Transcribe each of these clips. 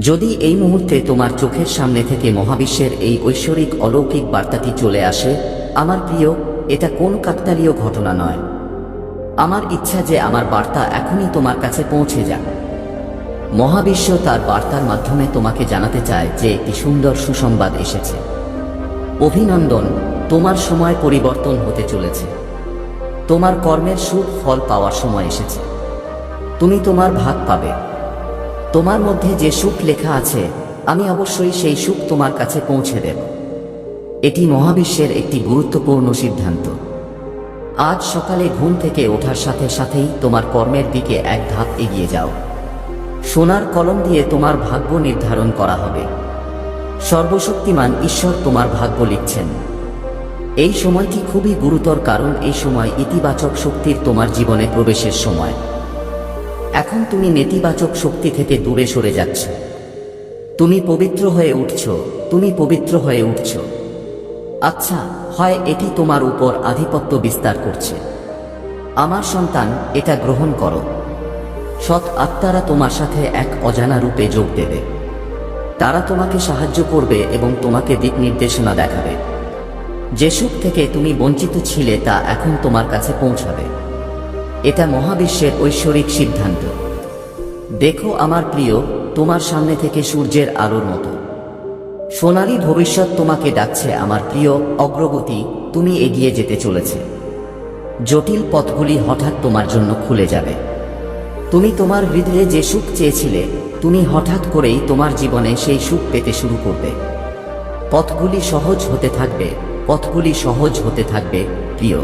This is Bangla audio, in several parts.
যদি এই মুহূর্তে তোমার চোখের সামনে থেকে মহাবিশ্বের এই ঐশ্বরিক অলৌকিক বার্তাটি চলে আসে, আমার প্রিয়, এটা কোন কাকতালীয় ঘটনা নয়। আমার ইচ্ছা যে আমার বার্তা এখনই তোমার কাছে পৌঁছে যাক। মহাবিশ্ব তার বার্তার মাধ্যমে তোমাকে জানাতে চায় যে একটি সুন্দর সুসংবাদ এসেছে। অভিনন্দন, তোমার সময় পরিবর্তন হতে চলেছে। তোমার কর্মের সুখ ফল পাওয়ার সময় এসেছে। তুমি তোমার ভাগ পাবে। তোমার মধ্যে যে সুখ লেখা আছে, আমি অবশ্যই সেই সুখ তোমার কাছে পৌঁছে দেব। এটি মহাবিশ্বের একটি গুরুত্বপূর্ণ সিদ্ধান্ত। আজ সকালে ঘুম থেকে ওঠার সাথে সাথেই তোমার কর্মের দিকে এক ধাপ এগিয়ে যাও। সোনার কলম দিয়ে তোমার ভাগ্য নির্ধারণ করা হবে। সর্বশক্তিমান ঈশ্বর তোমার ভাগ্য লিখছেন। এই সময়টি খুবই গুরুতর কারণ এই সময় ইতিবাচক শক্তির তোমার জীবনে প্রবেশের সময়। এখন তুমি নেতিবাচক শক্তি থেকে দূরে সরে যাচ্ছ। তুমি পবিত্র হয়ে উঠছ, তুমি পবিত্র হয়ে উঠছ। আচ্ছা হয় এটি তোমার উপর আধিপত্য বিস্তার করছে। আমার সন্তান, এটা গ্রহণ করো। সৎ আত্মারা তোমার সাথে এক অজানা রূপে যোগ দেবে। তারা তোমাকে সাহায্য করবে এবং তোমাকে দিক নির্দেশনা দেখাবে। যে সুখ থেকে তুমি বঞ্চিত ছিলে তা এখন তোমার কাছে পৌঁছাবে। এটা মহাবিশ্বের ঐশ্বরিক সিদ্ধান্ত। দেখো আমার প্রিয়, তোমার সামনে থেকে সূর্যের আলোর মতো। সোনালী ভবিষ্যৎ তোমাকে ডাকছে, আমার প্রিয় অগ্রগতি, তুমি এগিয়ে যেতে চলেছে। জটিল পথগুলি হঠাৎ তোমার জন্য খুলে যাবে। তুমি তোমার হৃদয়ে যে সুখ চেয়েছিলে, তুমি হঠাৎ করেই তোমার জীবনে সেই সুখ পেতে শুরু করবে। পথগুলি সহজ হতে থাকবে, পথগুলি সহজ হতে থাকবে, প্রিয়।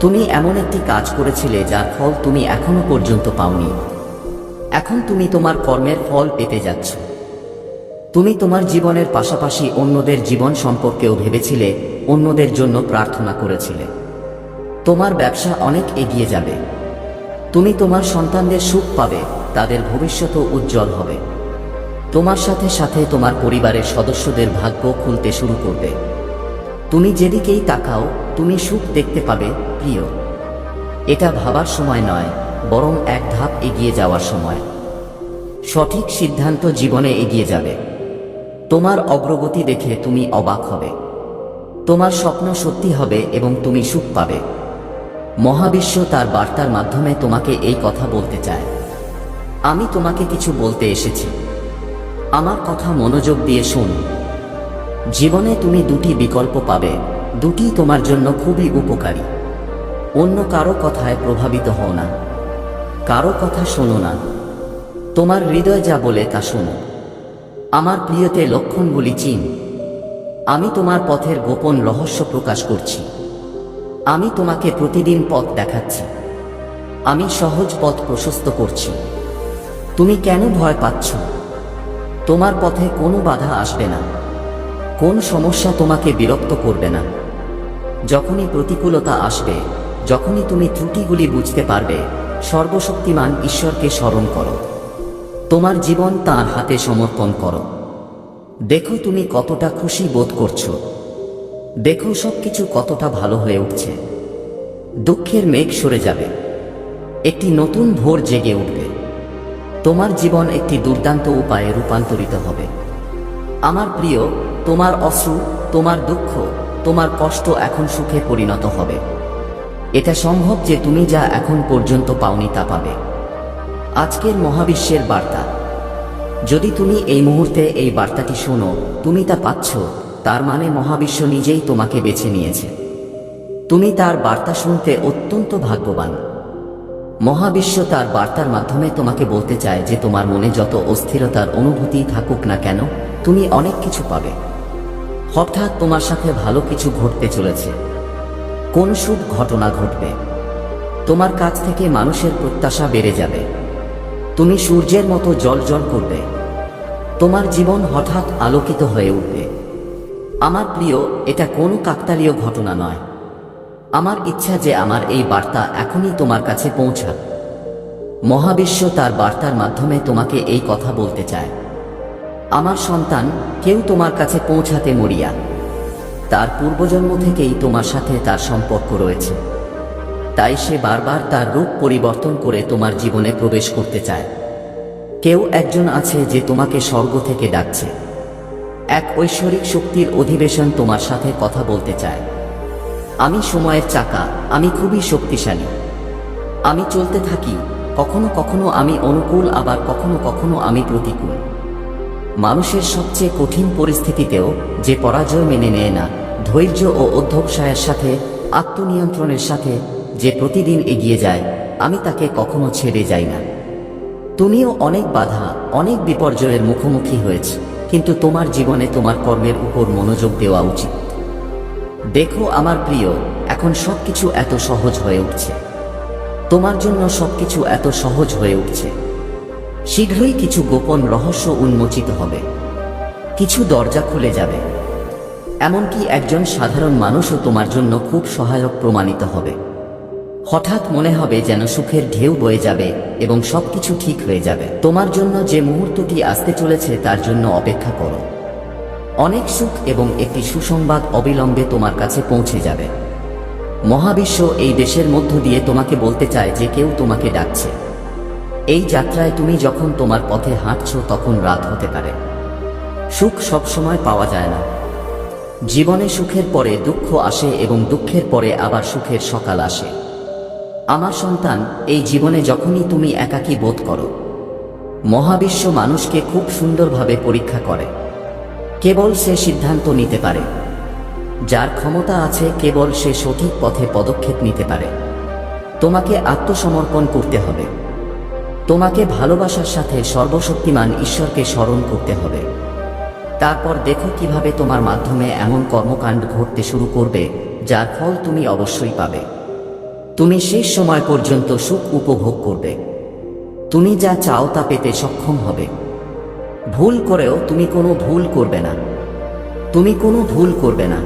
তুমি এমন একটি কাজ করেছিলে যার ফল তুমি এখনও পর্যন্ত পাওনি। এখন তুমি তোমার কর্মের ফল পেতে যাচ্ছ। তুমি তোমার জীবনের পাশাপাশি অন্যদের জীবন সম্পর্কেও ভেবেছিলে, অন্যদের জন্য প্রার্থনা করেছিলে। তোমার ব্যবসা অনেক এগিয়ে যাবে। তুমি তোমার সন্তানদের সুখ পাবে, তাদের ভবিষ্যতও উজ্জ্বল হবে। তোমার সাথে সাথে তোমার পরিবারের সদস্যদের ভাগ্য খুলতে শুরু করবে। তুমি যেদিকেই তাকাও তুমি সুখ দেখতে পাবে, প্রিয়। এটা ভাবার সময় নয়, বরং এক ধাপ এগিয়ে যাওয়ার সময়। সঠিক সিদ্ধান্ত জীবনে এগিয়ে যাবে। তোমার অগ্রগতি দেখে তুমি অবাক হবে। তোমার স্বপ্ন সত্যি হবে এবং তুমি সুখ পাবে। মহাবিশ্ব তার বার্তার মাধ্যমে তোমাকে এই কথা বলতে চায়। আমি তোমাকে কিছু বলতে এসেছি। আমার কথা মনোযোগ দিয়ে শুন। জীবনে তুমি দুটি বিকল্প পাবে। দুটি তোমার জন্য খুবই উপকারী। অন্য কারও কথায় প্রভাবিত হও না। কারও কথা শোনো না। তোমার হৃদয় যা বলে তা শোনো। আমার প্রিয়তে লক্ষণগুলি চিন। আমি তোমার পথের গোপন রহস্য প্রকাশ করছি। আমি তোমাকে প্রতিদিন পথ দেখাচ্ছি। আমি সহজ পথ প্রশস্ত করছি। তুমি কেন ভয় পাচ্ছ? তোমার পথে কোনো বাধা আসবে না। কোন সমস্যা তোমাকে বিরক্ত করবে না? যখনই প্রতিকূলতা আসবে, যখনই তুমি ত্রুটিগুলি বুঝতে পারবে, সর্বশক্তিমান ঈশ্বরকে স্মরণ করো। তোমার জীবন তার হাতে সমর্পণ করো। দেখো তুমি কতটা খুশি বোধ করছ। দেখো সবকিছু কতটা ভালো হয়ে উঠছে। দুঃখের মেঘ সরে যাবে। একটি নতুন ভোর জেগে উঠবে। তোমার জীবন একটি দুর্দান্ত উপায়ে রূপান্তরিত হবে। আমার প্রিয়, তোমার অশ্রু, তোমার দুঃখ তোমার কষ্ট এখন সুখে পরিণত হবে। এটা সম্ভব যে তুমি যা এখন পর্যন্ত পাওনি তা পাবে। আজকের মহাবিশ্বের বার্তা। যদি তুমি এই মুহূর্তে এই বার্তাটি শোনো, তুমি তা পাচ্ছ, তার মানে মহাবিশ্ব নিজেই তোমাকে বেছে নিয়েছে। তুমি তার বার্তা শুনতে অত্যন্ত ভাগ্যবান। মহাবিশ্ব তার বার্তার মাধ্যমে তোমাকে বলতে চায় যে তোমার মনে যত অস্থিরতার অনুভূতি থাকুক না কেন, তুমি অনেক কিছু পাবে। হঠাৎ তোমার সাথে ভালো কিছু ঘটতে চলেছে। কোন শুভ ঘটনা ঘটবে? তোমার কাছ থেকে মানুষের প্রত্যাশা বেড়ে যাবে। তুমি সূর্যের মতো জল জল করবে। তোমার জীবন হঠাৎ আলোকিত হয়ে উঠবে। আমার প্রিয়, এটা কোনো কাকতালীয় ঘটনা নয়। আমার ইচ্ছা যে আমার এই বার্তা এখনই তোমার কাছে পৌঁছাক। মহাবিশ্ব তার বার্তার মাধ্যমে তোমাকে এই কথা বলতে চায়। আমার সন্তান কেউ তোমার কাছে পৌঁছাতে মরিয়া। তার পূর্বজন্ম থেকেই তোমার সাথে তার সম্পর্ক রয়েছে। তাই সে বারবার তার রূপ পরিবর্তন করে তোমার জীবনে প্রবেশ করতে চায়। কেউ একজন আছে যে তোমাকে স্বর্গ থেকে ডাকছে। এক ঐশ্বরিক শক্তির অধিবেশন তোমার সাথে কথা বলতে চায়। আমি সময়ের চাকা, আমি খুবই শক্তিশালী। আমি চলতে থাকি, কখনো কখনো আমি অনুকূল, আবার কখনো কখনো আমি প্রতিকূল। মানুষের সবচেয়ে কঠিন পরিস্থিতিতেও যে পরাজয় মেনে নেয় না, ধৈর্য ও অধ্যবসায়ের সাথে, আত্মনিয়ন্ত্রণের সাথে যে প্রতিদিন এগিয়ে যায়, আমি তাকে কখনো ছেড়ে যাই না। তুমিও অনেক বাধা, অনেক বিপর্যয়ের মুখোমুখি হয়েছে, কিন্তু তোমার জীবনে তোমার কর্মের উপর মনোযোগ দেওয়া উচিত। দেখো আমার প্রিয়, এখন সবকিছু এত সহজ হয়ে উঠছে। তোমার জন্য সবকিছু এত সহজ হয়ে উঠছে। শীঘ্রই কিছু গোপন রহস্য উন্মোচিত হবে। কিছু দরজা খুলে যাবে। এমনকি একজন সাধারণ মানুষও তোমার জন্য খুব সহায়ক প্রমাণিত হবে। হঠাৎ মনে হবে যেন সুখের ঢেউ বয়ে যাবে এবং সবকিছু ঠিক হয়ে যাবে। তোমার জন্য যে মুহূর্তটি আসতে চলেছে তার জন্য অপেক্ষা করো। অনেক সুখ এবং একটি সুসংবাদ অবিলম্বে তোমার কাছে পৌঁছে যাবে। মহাবিশ্ব এই দেশের মধ্য দিয়ে তোমাকে বলতে চায় যে কেউ তোমাকে ডাকছে। এই যাত্রায় তুমি যখন তোমার পথে হাঁটছ, তখন রাত হতে পারে। সুখ সবসময় পাওয়া যায় না। জীবনে সুখের পরে দুঃখ আসে এবং দুঃখের পরে আবার সুখের সকাল আসে। আমার সন্তান, এই জীবনে যখনই তুমি একাকী বোধ করো, মহাবিশ্ব মানুষকে খুব সুন্দরভাবে পরীক্ষা করে। কেবল সে সিদ্ধান্ত নিতে পারে। যার ক্ষমতা আছে, কেবল সে সঠিক পথে পদক্ষেপ নিতে পারে। তোমাকে আত্মসমর্পণ করতে হবে। তোমাকে ভালোবাসার সাথে সর্বশক্তিমান ঈশ্বরকে স্মরণ করতে হবে। তারপর দেখো কীভাবে তোমার মাধ্যমে এমন কর্মকাণ্ড ঘটতে শুরু করবে, যার ফল তুমি অবশ্যই পাবে। তুমি শেষ সময় পর্যন্ত সুখ উপভোগ করবে। তুমি যা চাও তা পেতে সক্ষম হবে। ভুল করেও তুমি কোনো ভুল করবে না। তুমি কোনো ভুল করবে না।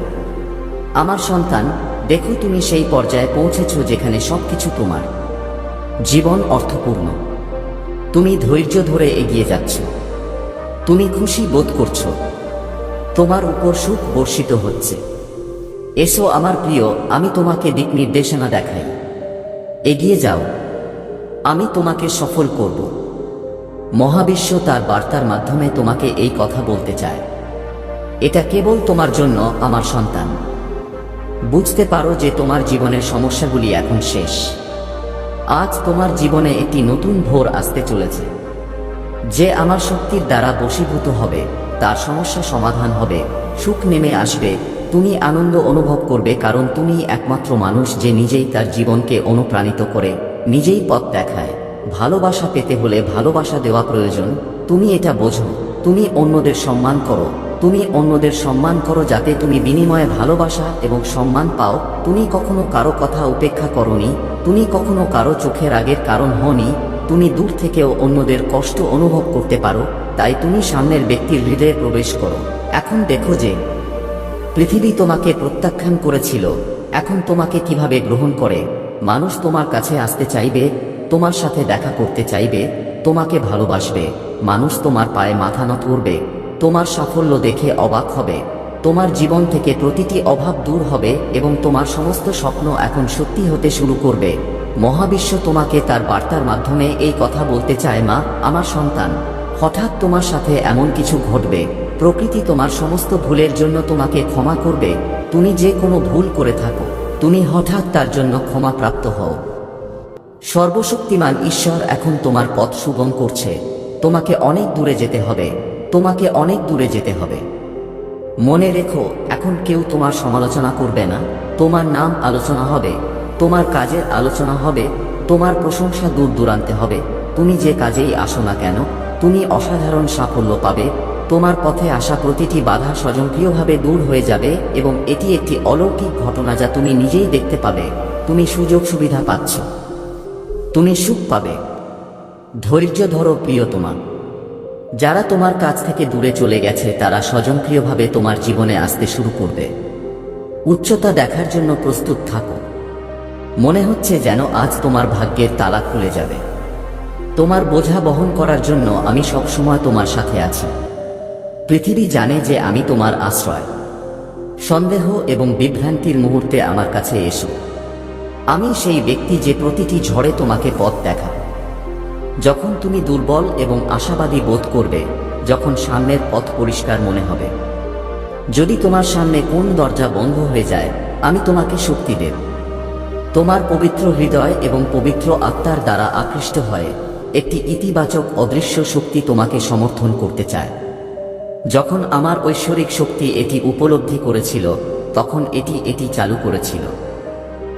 আমার সন্তান, দেখো তুমি সেই পর্যায়ে পৌঁছেছ যেখানে সবকিছু তোমার। জীবন অর্থপূর্ণ। তুমি ধৈর্য ধরে এগিয়ে যাচ্ছ। তুমি খুশি বোধ করছ। তোমার উপর সুখ বর্ষিত হচ্ছে। এসো আমার প্রিয়, আমি তোমাকে দিক নির্দেশনা দেখাই। এগিয়ে যাও। আমি তোমাকে সফল করব। মহাবিশ্ব তার বার্তার মাধ্যমে তোমাকে এই কথা বলতে চায়। এটা কেবল তোমার জন্য আমার সন্তান। বুঝতে পারো যে তোমার জীবনের সমস্যাগুলি এখন শেষ। আজ তোমার জীবনে একটি নতুন ভোর আসতে চলেছে। যে আমার শক্তির দ্বারা বশীভূত হবে, তার সমস্যা সমাধান হবে। সুখ নেমে আসবে। তুমি আনন্দ অনুভব করবে কারণ তুমি একমাত্র মানুষ যে নিজেই তার জীবনকে অনুপ্রাণিত করে, নিজেই পথ দেখায়। ভালোবাসা পেতে হলে ভালোবাসা দেওয়া প্রয়োজন। তুমি এটা বোঝো। তুমি অন্যদের সম্মান করো। তুমি অন্যদের সম্মান করো যাতে তুমি বিনিময়ে ভালোবাসা এবং সম্মান পাও। তুমি কখনো কারও কথা উপেক্ষা করনি। তুমি কখনো কারও চোখের আগের কারণ হনি তুমি দূর থেকেও অন্যদের কষ্ট অনুভব করতে পারো, তাই তুমি সামনের ব্যক্তির হৃদয়ে প্রবেশ করো। এখন দেখো যে, পৃথিবী তোমাকে প্রত্যাখ্যান করেছিল, এখন তোমাকে কীভাবে গ্রহণ করে? মানুষ তোমার কাছে আসতে চাইবে, তোমার সাথে দেখা করতে চাইবে, তোমাকে ভালোবাসবে। মানুষ তোমার পায়ে মাথা নত করবে তোমার সাফল্য দেখে অবাক হবে। তোমার জীবন থেকে প্রতিটি অভাব দূর হবে এবং তোমার সমস্ত স্বপ্ন এখন সত্যি হতে শুরু করবে। মহাবিশ্ব তোমাকে তার বার্তার মাধ্যমে এই কথা বলতে চায়, মা, আমার সন্তান, হঠাৎ তোমার সাথে এমন কিছু ঘটবে। প্রকৃতি তোমার সমস্ত ভুলের জন্য তোমাকে ক্ষমা করবে। তুমি যে কোনো ভুল করে থাকো। তুমি হঠাৎ তার জন্য ক্ষমা প্রাপ্ত হও। সর্বশক্তিমান ঈশ্বর এখন তোমার পথ সুগম করছে। তোমাকে অনেক দূরে যেতে হবে। তোমাকে অনেক দূরে যেতে হবে। মনে রেখো, এখন কেউ তোমার সমালোচনা করবে না। তোমার নাম আলোচনা হবে, তোমার কাজের আলোচনা হবে, তোমার প্রশংসা দূর দূরান্তে হবে। তুমি যে কাজেই আসো না কেন, তুমি অসাধারণ সাফল্য পাবে। তোমার পথে আসা প্রতিটি বাধা স্বয়ংক্রিয়ভাবে দূর হয়ে যাবে এবং এটি একটি অলৌকিক ঘটনা যা তুমি নিজেই দেখতে পাবে। তুমি সুযোগ সুবিধা পাচ্ছ। তুমি সুখ পাবে। ধৈর্য ধরো প্রিয়তমা। যারা তোমার কাছ থেকে দূরে চলে গেছে, তারা স্বয়ংক্রিয়ভাবে তোমার জীবনে আসতে শুরু করবে। উচ্চতা দেখার জন্য প্রস্তুত থাকো। মনে হচ্ছে যেন আজ তোমার ভাগ্যের তালা খুলে যাবে। তোমার বোঝা বহন করার জন্য আমি সবসময় তোমার সাথে আছি। পৃথিবী জানে যে আমি তোমার আশ্রয়। সন্দেহ এবং বিভ্রান্তির মুহূর্তে আমার কাছে এসো। আমি সেই ব্যক্তি যে প্রতিটি ঝড়ে তোমাকে পথ দেখা যখন তুমি দুর্বল এবং আশাবাদী বোধ করবে, যখন সামনের পথ পরিষ্কার মনে হবে। যদি তোমার সামনে কোন দরজা বন্ধ হয়ে যায়, আমি তোমাকে শক্তি দেব। তোমার পবিত্র হৃদয় এবং পবিত্র আত্মার দ্বারা আকৃষ্ট হয়ে, একটি ইতিবাচক অদৃশ্য শক্তি তোমাকে সমর্থন করতে চায়। যখন আমার ঐশ্বরিক শক্তি এটি উপলব্ধি করেছিল, তখন এটি এটি চালু করেছিল।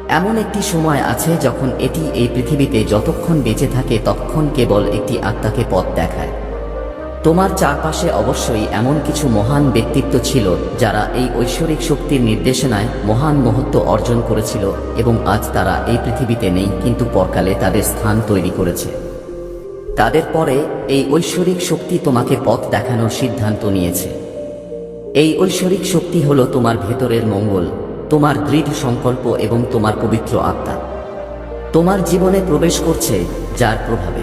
এমন একটি সময় আছে যখন এটি এই পৃথিবীতে যতক্ষণ বেঁচে থাকে ততক্ষণ কেবল একটি আত্মাকে পথ দেখায়। তোমার চারপাশে অবশ্যই এমন কিছু মহান ব্যক্তিত্ব ছিল যারা এই ঐশ্বরিক শক্তির নির্দেশনায় মহান মহত্ব অর্জন করেছিল এবং আজ তারা এই পৃথিবীতে নেই, কিন্তু পরকালে তাদের স্থান তৈরি করেছে। তাদের পরে এই ঐশ্বরিক শক্তি তোমাকে পথ দেখানোর সিদ্ধান্ত নিয়েছে। এই ঐশ্বরিক শক্তি হল তোমার ভেতরের মঙ্গল। তোমার দৃঢ় সংকল্প এবং তোমার পবিত্র আত্মা। তোমার জীবনে প্রবেশ করছে যার প্রভাবে।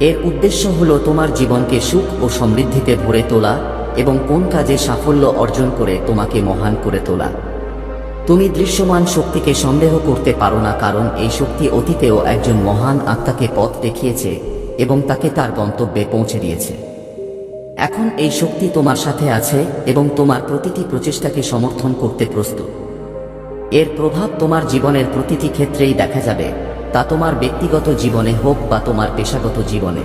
এর উদ্দেশ্য হল তোমার জীবনকে সুখ ও সমৃদ্ধিতে ভরে তোলা এবং কোন কাজে সাফল্য অর্জন করে তোমাকে মহান করে তোলা। তুমি দৃশ্যমান শক্তিকে সন্দেহ করতে পারো না কারণ এই শক্তি অতীতেও একজন মহান আত্মাকে পথ দেখিয়েছে এবং তাকে তার গন্তব্যে পৌঁছে দিয়েছে। এখন এই শক্তি তোমার সাথে আছে এবং তোমার প্রতিটি প্রচেষ্টাকে সমর্থন করতে প্রস্তুত। এর প্রভাব তোমার জীবনের প্রতিটি ক্ষেত্রেই দেখা যাবে, তা তোমার ব্যক্তিগত জীবনে হোক বা তোমার পেশাগত জীবনে।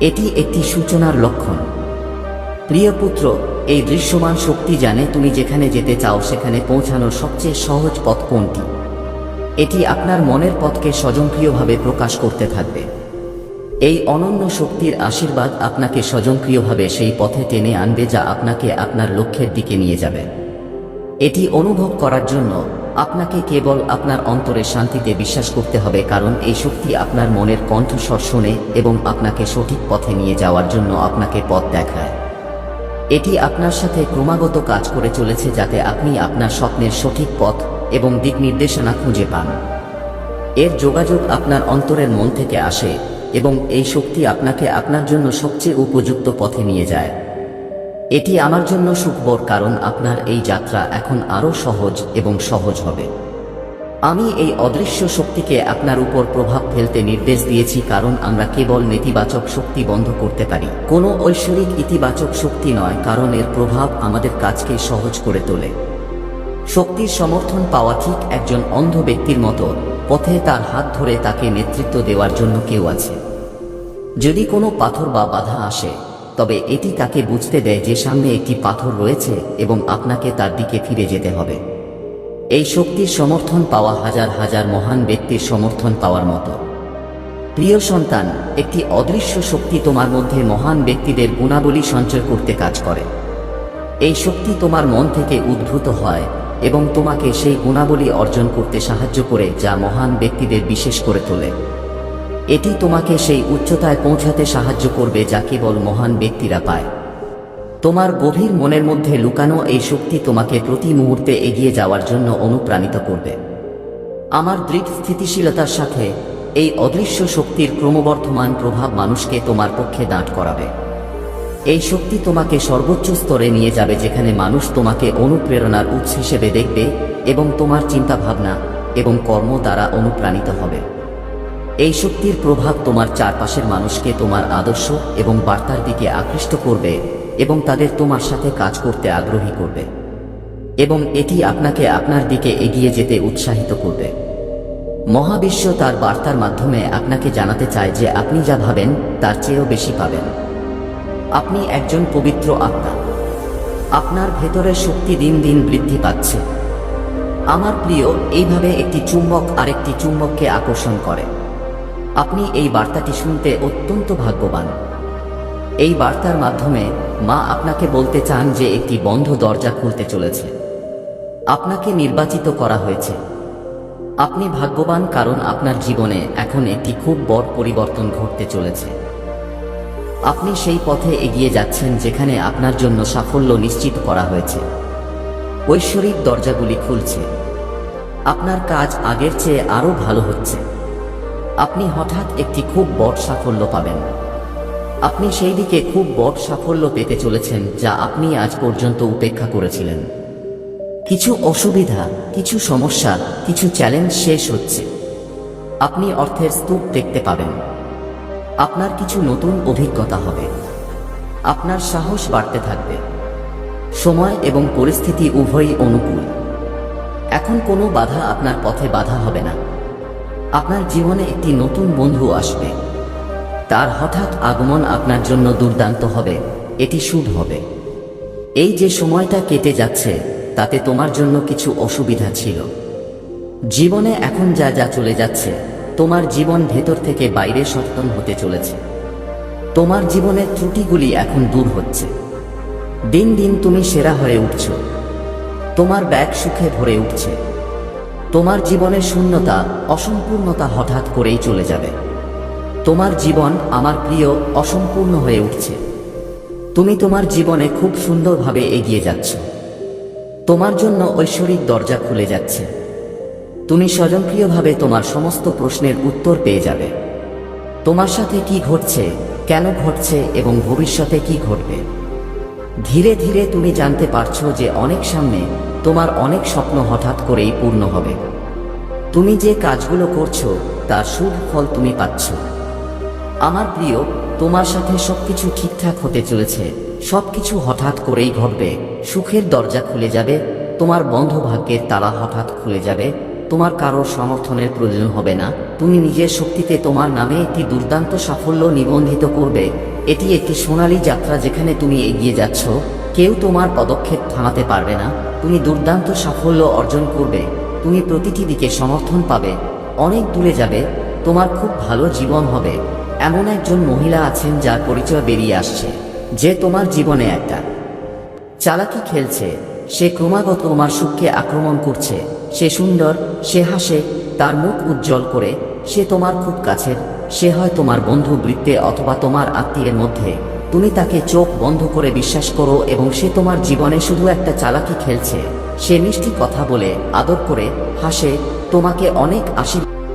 এটি একটি সূচনার লক্ষণ। প্রিয় পুত্র, এই দৃশ্যমান শক্তি জানে তুমি যেখানে যেতে চাও সেখানে পৌঁছানোর সবচেয়ে সহজ পথ কোনটি? এটি আপনার মনের পথকে স্বজনক্রিয়ভাবে প্রকাশ করতে থাকবে। এই অনন্য শক্তির আশীর্বাদ আপনাকে স্বজনক্রিয়ভাবে সেই পথে টেনে আনবে যা আপনাকে আপনার লক্ষ্যের দিকে নিয়ে যাবে। এটি অনুভব করার জন্য আপনাকে কেবল আপনার অন্তরে শান্তিতে বিশ্বাস করতে হবে, কারণ এই শক্তি আপনার মনের কণ্ঠস্বর শোনে এবং আপনাকে সঠিক পথে নিয়ে যাওয়ার জন্য আপনাকে পথ দেখায়। এটি আপনার সাথে ক্রমাগত কাজ করে চলেছে যাতে আপনি আপনার স্বপ্নের সঠিক পথ এবং দিক নির্দেশনা খুঁজে পান। এর যোগাযোগ আপনার অন্তরের মন থেকে আসে এবং এই শক্তি আপনাকে আপনার জন্য সবচেয়ে উপযুক্ত পথে নিয়ে যায়। এটি আমার জন্য সুখবর কারণ আপনার এই যাত্রা এখন আরও সহজ এবং সহজ হবে। আমি এই অদৃশ্য শক্তিকে আপনার উপর প্রভাব ফেলতে নির্দেশ দিয়েছি কারণ আমরা কেবল নেতিবাচক শক্তি বন্ধ করতে পারি। কোনো ঐশ্বরিক ইতিবাচক শক্তি নয়, কারণ এর প্রভাব আমাদের কাজকে সহজ করে তোলে। শক্তির সমর্থন পাওয়া ঠিক একজন অন্ধ ব্যক্তির মতো পথে তার হাত ধরে তাকে নেতৃত্ব দেওয়ার জন্য কেউ আছে। যদি কোনো পাথর বা বাধা আসে, তবে এটি তাকে বুঝতে দেয় যে সামনে একটি পাথর রয়েছে এবং আপনাকে তার দিকে ফিরে যেতে হবে। এই শক্তির সমর্থন পাওয়া হাজার হাজার মহান ব্যক্তির সমর্থন পাওয়ার মতো। প্রিয় সন্তান, একটি অদৃশ্য শক্তি তোমার মধ্যে মহান ব্যক্তিদের গুণাবলী সঞ্চয় করতে কাজ করে। এই শক্তি তোমার মন থেকে উদ্ভূত হয় এবং তোমাকে সেই গুণাবলী অর্জন করতে সাহায্য করে যা মহান ব্যক্তিদের বিশেষ করে তোলে। এটি তোমাকে সেই উচ্চতায় পৌঁছাতে সাহায্য করবে যা কেবল মহান ব্যক্তিরা পায়। তোমার গভীর মনের মধ্যে লুকানো এই শক্তি তোমাকে প্রতি মুহূর্তে এগিয়ে যাওয়ার জন্য অনুপ্রাণিত করবে। আমার দৃঢ় স্থিতিশীলতার সাথে এই অদৃশ্য শক্তির ক্রমবর্ধমান প্রভাব মানুষকে তোমার পক্ষে দাঁড় করাবে। এই শক্তি তোমাকে সর্বোচ্চ স্তরে নিয়ে যাবে যেখানে মানুষ তোমাকে অনুপ্রেরণার উৎস হিসেবে দেখবে এবং তোমার চিন্তাভাবনা এবং কর্ম দ্বারা অনুপ্রাণিত হবে। এই শক্তির প্রভাব তোমার চারপাশের মানুষকে তোমার আদর্শ এবং বার্তার দিকে আকৃষ্ট করবে এবং তাদের তোমার সাথে কাজ করতে আগ্রহী করবে। এবং এটি আপনাকে আপনার দিকে এগিয়ে যেতে উৎসাহিত করবে। মহাবিশ্ব তার বার্তার মাধ্যমে আপনাকে জানাতে চায় যে আপনি যা ভাবেন তার চেয়েও বেশি পাবেন। আপনি একজন পবিত্র আত্মা। আপনার ভেতরের শক্তি দিন দিন বৃদ্ধি পাচ্ছে। আমার প্রিয়, এইভাবে একটি চুম্বক আরেকটি চুম্বককে আকর্ষণ করে। আপনি এই বার্তাটি শুনতে অত্যন্ত ভাগ্যবান। এই বার্তার মাধ্যমে মা আপনাকে বলতে চান যে একটি বন্ধ দরজা খুলতে চলেছে। আপনাকে নির্বাচিত করা হয়েছে। আপনি ভাগ্যবান কারণ আপনার জীবনে এখন একটি খুব বড় পরিবর্তন ঘটতে চলেছে। আপনি সেই পথে এগিয়ে যাচ্ছেন যেখানে আপনার জন্য সাফল্য নিশ্চিত করা হয়েছে। ঐশ্বরিক দরজাগুলি খুলছে। আপনার কাজ আগের চেয়ে আরও ভালো হচ্ছে। আপনি হঠাৎ একটি খুব বড় সাফল্য পাবেন। আপনি সেই দিকে খুব বড় সাফল্য পেতে চলেছেন যা আপনি আজ পর্যন্ত উপেক্ষা করেছিলেন। কিছু অসুবিধা, কিছু সমস্যা, কিছু চ্যালেঞ্জ শেষ হচ্ছে। আপনি অর্থের স্তূপ দেখতে পাবেন। আপনার কিছু নতুন অভিজ্ঞতা হবে। আপনার সাহস বাড়তে থাকবে। সময় এবং পরিস্থিতি উভয়ই অনুকূল। এখন কোনো বাধা আপনার পথে বাধা হবে না। আপনার জীবনে একটি নতুন বন্ধু আসবে। তার হঠাৎ আগমন আপনার জন্য দুর্দান্ত হবে। এটি শুভ হবে। এই যে সময়টা কেটে যাচ্ছে, তাতে তোমার জন্য কিছু অসুবিধা ছিল। জীবনে এখন যা যা চলে যাচ্ছে তোমার জীবন ভেতর থেকে বাইরে সচেতন হতে চলেছে। তোমার জীবনের ত্রুটিগুলি এখন দূর হচ্ছে। দিন দিন তুমি সেরা হয়ে উঠছ। তোমার ব্যাগ সুখে ভরে উঠছে। তোমার জীবনের শূন্যতা, অসম্পূর্ণতা হঠাৎ করেই চলে যাবে। তোমার জীবন আমার প্রিয়, অসম্পূর্ণ হয়ে উঠছে। তুমি তোমার জীবনে খুব সুন্দরভাবে এগিয়ে যাচ্ছ। তোমার জন্য ঐশ্বরিক দরজা খুলে যাচ্ছে। তুমি স্বয়ংক্রিয়ভাবে তোমার সমস্ত প্রশ্নের উত্তর পেয়ে যাবে। তোমার সাথে কি ঘটছে, কেন ঘটছে এবং ভবিষ্যতে কি ঘটবে? ধীরে ধীরে তুমি জানতে পারছ যে অনেক সামনে তোমার অনেক স্বপ্ন হঠাৎ করেই পূর্ণ হবে। তুমি যে কাজগুলো করছ, তার শুভ ফল তুমি পাচ্ছ। আমার প্রিয়, তোমার সাথে সবকিছু ঠিকঠাক হতে চলেছে। সবকিছু হঠাৎ করেই ঘটবে। সুখের দরজা খুলে যাবে, তোমার বন্ধ ভাগ্যের তালা হঠাৎ খুলে যাবে তোমার কারোর সমর্থনের প্রয়োজন হবে না। তুমি নিজের শক্তিতে তোমার নামে একটি দুর্দান্ত সাফল্য নিবন্ধিত করবে। এটি একটি সোনালী যাত্রা যেখানে তুমি এগিয়ে যাচ্ছ। কেউ তোমার পদক্ষেপ থামাতে পারবে না। তুমি দুর্দান্ত সাফল্য অর্জন করবে। তুমি প্রতিটি দিকে সমর্থন পাবে। অনেক দূরে যাবে। তোমার খুব ভালো জীবন হবে। এমন একজন মহিলা আছেন যার পরিচয় বেরিয়ে আসছে, যে তোমার জীবনে একটা চালাকি খেলছে। সে ক্রমাগত তোমার সুখকে আক্রমণ করছে। সে সুন্দর, সে হাসে, তার মুখ উজ্জ্বল করে, সে তোমার খুব কাছের, সে হয় তোমার বন্ধু বৃত্তে অথবা তোমার আত্মীয়ের মধ্যে। তুমি তাকে চোখ বন্ধ করে বিশ্বাস করো এবং সে তোমার জীবনে শুধু একটা চালাকি খেলছে। সে মিষ্টি কথা বলে, আদর করে, হাসে, তোমাকে অনেক আশীর্বাদ